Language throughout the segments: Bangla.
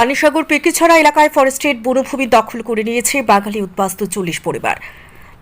পানিসাগর পেকিছড়া এলাকায় ফরেস্টের বনভূমি দখল করে নিয়েছে বাঙালি উদ্বাস্তু চল্লিশ পরিবার।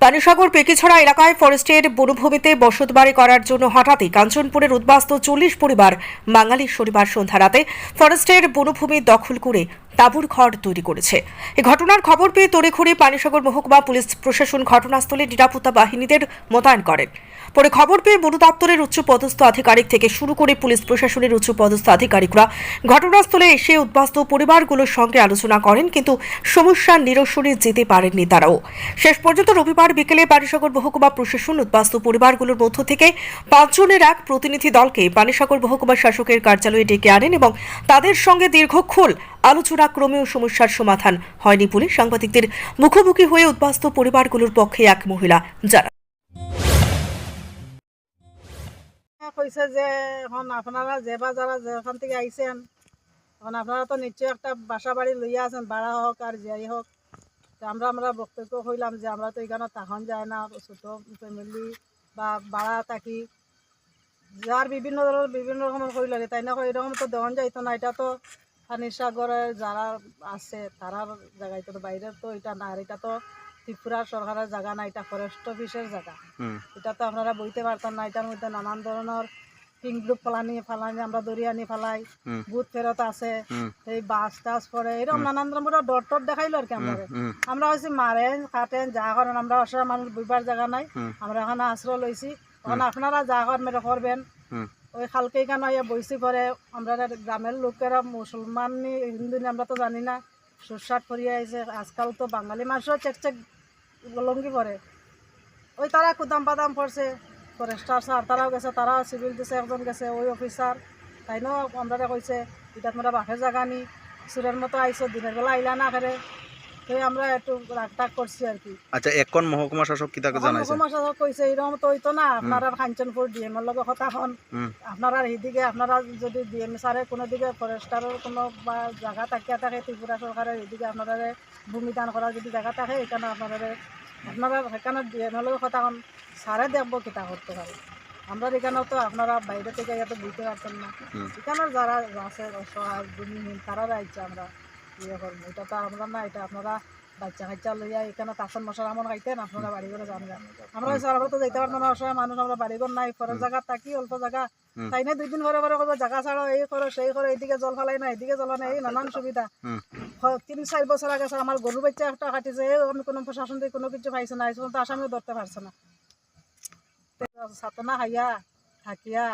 পানিসাগর পেকিছড়া এলাকায় ফরেস্টের বনভূমিতে বসতবাড়ি করার জন্য হঠাৎই কাঞ্চনপুরের উদ্বাস্ত চল্লিশ পরিবার বাঙালি শনিবার সন্ধ্যা রাতে ফরেস্টের বনভূমি দখল করে তাঁবুর ঘর তৈরি করেছে। এ ঘটনার খবর পেয়ে তড়িঘড়ি পানিসাগর মহকুমা পুলিশ প্রশাসন ঘটনাস্থলে নিরাপত্তা বাহিনীদের মোতায়েন করেন। পরে খবর পেয়ে বন দপ্তরের উচ্চ পদস্থ আধিকারিক থেকে শুরু করে পুলিশ প্রশাসনের উচ্চ পদস্থ আধিকারিকরা ঘটনাস্থলে এসে উদ্বাস্তু পরিবারগুলোর সঙ্গে আলোচনা করেন, কিন্তু সমস্যার নিরসনে যেতে পারেননি তারাও। শেষ পর্যন্ত রবিবার বিকেলে পানিসাগর মহকুমা প্রশাসন উদ্বাস্তু পরিবারগুলোর মধ্য থেকে পাঁচজনের এক প্রতিনিধি দলকে পানিসাগর মহকুমা শাসকের কার্যালয়ে ডেকে আনেন এবং তাদের সঙ্গে দীর্ঘক্ষণ আলোচনা ক্রমেও সমস্যার সমাধান হয়নি বলে সাংবাদিকদের মুখোমুখি হয়ে উদ্বাস্তু পরিবারগুলোর পক্ষে এক মহিলা জানান। কইছে যে, এখন আপনারা যারা যেখান থেকে আইছেন, এখন আপনারা তো নিশ্চয়ই একটা বাসা বাড়ি লইয়া আছেন, ভাড়া হোক আর যাই হোক। আমরা আমরা বক্তব্য কইলাম যে, আমরা তো এখানে তখন যায় না, ছোট ফ্যামিলি বা ভাড়া থাকি। যার বিভিন্ন ধরনের, বিভিন্ন রকমের কইল তাই না এরকম তো দেওয়ান যাইতো না। এটা তো ফানির সাগরে যারা আছে তারার জায়গা এটা তো বাইরের তো এটা না আর এটা তো ত্রিপুরা সরকারের জায়গা না এটা ফরেস্ট অফিসের জায়গা। এটা তো আপনারা বইতে পারতেন না এটার মধ্যে নানান ধরনের পিং গ্রুপ ফালানি ফালানি আমরা দরিয়ানি ফালাই হুম। ভূত ফেরত আছে। এই বাস টাস পরে এরকম নানান ধরনের ডট টট দেখাইলো আর কি আমরা আমরা হয়েছি মারেন কাটেন যা করেন আমরা অসহায় মানুষ বুঝবার জায়গা নাই। আমরা এখানে আশ্রয় লইছি। তখন আপনারা যা করেন করবেন। ওই খালকে কেন ইয়ে বইছি পরে? আমরা গ্রামের লোকেরা মুসলমান হিন্দু আমরা তো জানি না। সুরসাট করিয়ে আইছে। আজকাল তো বাঙালি মানুষও চেক চেক লঙ্গি পরে। ওই তারা কুদাম বাদাম পড়ছে ফরেস্টার স্যার তারাও গেছে, তারাও সিভিল দিছে, একজন গেছে, ওই অফিসার তাইনও আমরা কইছে এটা তোমরা বাপের জায়গা নি। সুরের মতো আইসো দিনের বেলা আইলা না করে তো আমরা একটু রাগ টাগ করছি আর কি। আচ্ছা এখন মহকুমা শাসক কি তাকে জানাইছে? মহকুমা শাসক কইছে এরকম তো হইতো না আপনারা কাঞ্চনপুর ডিএম এর লগে কথা হন। আপনারা এইদিকে আপনারা যদি ডিএম স্যারের কোনো দিকে ফরেস্টারের কোনো বা জায়গা থাকিয়া থাকে ত্রিপুরা সরকারের এইদিকে আপনারা ভূমি দান করার যদি জায়গা থাকে এখানে আপনারা আপনারা সেখানে ডিএম এর লগে কথা হন। স্যারে দেখব কিতা করতে পারে। আমরা এখানেও তো আপনারা বাইরে থেকে এত বুঝতে পারছেন না। এখানে যারা আছে ভূমিহীন তারা রাইছে আমরা। ইয়ে করব এটা তো আমরা না এটা আপনারা বাচ্চা কাচ্চা লইয়া এখানে তাসন আমন খাইতেন আপনারা বাড়ি করে যান আমরা আমরা তো যাইতে পারব না অসহায় মানুষ আমরা বাড়ি ঘর নাই পরের জায়গা থাকি অল্প জায়গা। তাই না দুই দিন পরে পরে করব জায়গা ছাড়ো এই করো সেই করো এইদিকে জল ফালাই না এইদিকে জল নাই এই নানান সুবিধা। তিন চার বছর আগে স্যার আমার গরু বাচ্চা একটা কাটিছে এই আমি কোনো প্রশাসন থেকে কোনো কিছু পাইছে না এই তো আসামিও ধরতে পারছে না। সাতনা খাইয়া থাকিয়া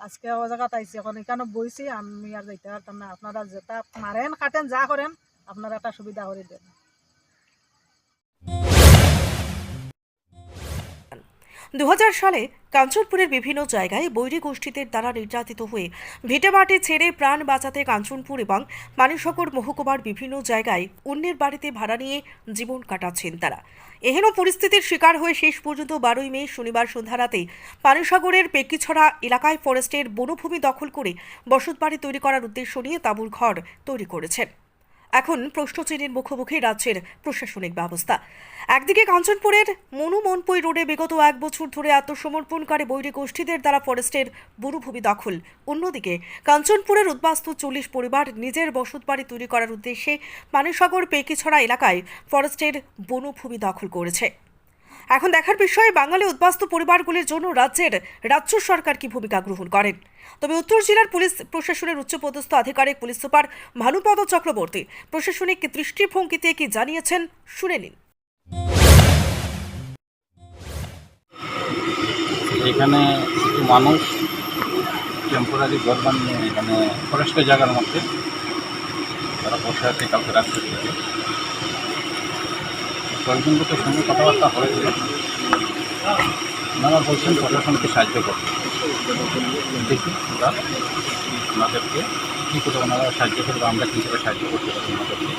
আজকে ও জায়গা তাইছি এখন এখানে বইছি, আমি আর যাইতে পারতাম না। আপনারা যেটা মারেন, কাটেন, যা করেন, আপনারা একটা সুবিধা করে দেন। দু হাজার সালে কাঞ্চনপুরের বিভিন্ন জায়গায় বৈরী গোষ্ঠীদের দ্বারা নির্যাতিত হয়ে ভিটেমাটি ছেড়ে প্রাণ বাঁচাতে কাঞ্চনপুর এবং মানিসাগর মহকুমার বিভিন্ন জায়গায় অন্যের বাড়িতে ভাড়া নিয়ে জীবন কাটাচ্ছেন তারা। এহেন পরিস্থিতির শিকার হয়ে শেষ পর্যন্ত বারোই মে শনিবার সন্ধ্যা রাতে পানিসাগরের পেকিছড়া এলাকায় ফরেস্টের বনভূমি দখল করে বসতবাড়ি তৈরি করার উদ্দেশ্য নিয়ে তাঁবুর ঘর তৈরি করেছেন। এখন প্রশ্নচিহ্নের মুখোমুখি রাজ্যের প্রশাসনিক ব্যবস্থা। একদিকে কাঞ্চনপুরের মনুমনপুই রোডে বিগত এক বছর ধরে আত্মসমর্পণকারী বৈরি গোষ্ঠীদের দ্বারা ফরেস্টের বনভূমি দখল। অন্যদিকে কাঞ্চনপুরের উদ্বাস্তু চল্লিশ পরিবার নিজের বসতবাড়ি তৈরি করার উদ্দেশ্যে পানিসাগর পেকিছড়া এলাকায় ফরেস্টের বনভূমি দখল করেছে। এখন দেখার বিষয়, বাঙালি উদ্বাস্তু পরিবারগুলির জন্য রাজ্যের রাজ্য সরকার কি ভূমিকা গ্রহণ করেন? তবে উত্তর জেলার পুলিশ প্রশাসনের উচ্চপদস্থ আধিকারিক পুলিশ সুপার ভানুপদ চক্রবর্তী প্রশাসনিক দৃষ্টিভঙ্গিতে কি জানিয়েছেন, শুনে নিন। এখানে মানুষ টেম্পোরারি ঘর বানিয়ে এখানে ফরেস্টের জায়গার মধ্যে তারা বসে আছে কালকে রাত্রে কয়েকজন লোকের সঙ্গে কথাবার্তা হয়েছে ওনারা বলছেন প্রশাসনকে সাহায্য করবে দেখি ওরা ওনাদেরকে কী করে ওনারা সাহায্য করবে, আমরা কীভাবে সাহায্য করতে পারি ওনাদেরকে।